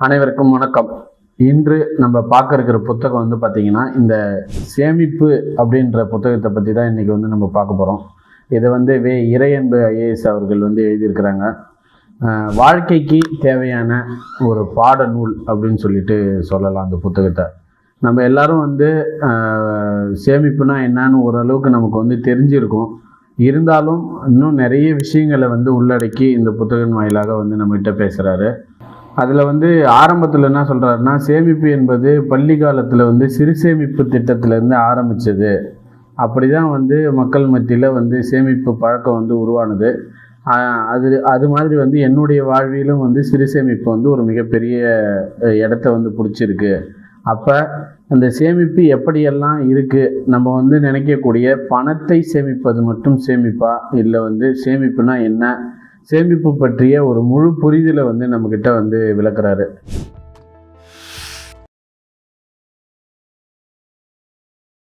அனைவருக்கும் வணக்கம். இன்று நம்ம பார்க்க இருக்கிற புத்தகம் வந்து பார்த்தீங்கன்னா இந்த சேமிப்பு அப்படின்ற புத்தகத்தை பற்றி தான் இன்றைக்கி வந்து நம்ம பார்க்க போகிறோம் இதை வந்து வே இறையன்பு ஐஏஎஸ் அவர்கள் வந்து எழுதியிருக்கிறாங்க. வாழ்க்கைக்கு தேவையான ஒரு பாட நூல் அப்படின்னு சொல்லிட்டு சொல்லலாம் அந்த புத்தகத்தை. நம்ம எல்லாரும் வந்து சேமிப்புனா என்னன்னு ஓரளவுக்கு நமக்கு வந்து தெரிஞ்சிருக்கும். இருந்தாலும் இன்னும் நிறைய விஷயங்களை வந்து உள்ளடக்கி இந்த புத்தகம் வாயிலாக வந்து நம்மகிட்ட பேசுகிறாரு அதில் வந்து ஆரம்பத்தில் என்ன சொல்கிறாருன்னா சேமிப்பு என்பது பள்ளி காலத்தில் வந்து சிறு சேமிப்பு திட்டத்திலேருந்து ஆரம்பித்தது அப்படி தான் வந்து மக்கள் மத்தியில் வந்து சேமிப்பு பழக்கம் வந்து உருவானது. அது அது மாதிரி வந்து என்னுடைய வாழ்விலும் வந்து சிறு சேமிப்பு வந்து ஒரு மிகப்பெரிய இடத்த வந்து பிடிச்சிருக்கு. அப்போ அந்த சேமிப்பு எப்படியெல்லாம் இருக்குது நம்ம வந்து நினைக்கக்கூடிய பணத்தை சேமிப்பது மட்டும் சேமிப்பா? இல்லை வந்து சேமிப்புனா என்ன? சேமிப்பு பற்றிய ஒரு முழு புரிதலை வந்து நம்மக்கிட்ட வந்து விளக்குறாரு.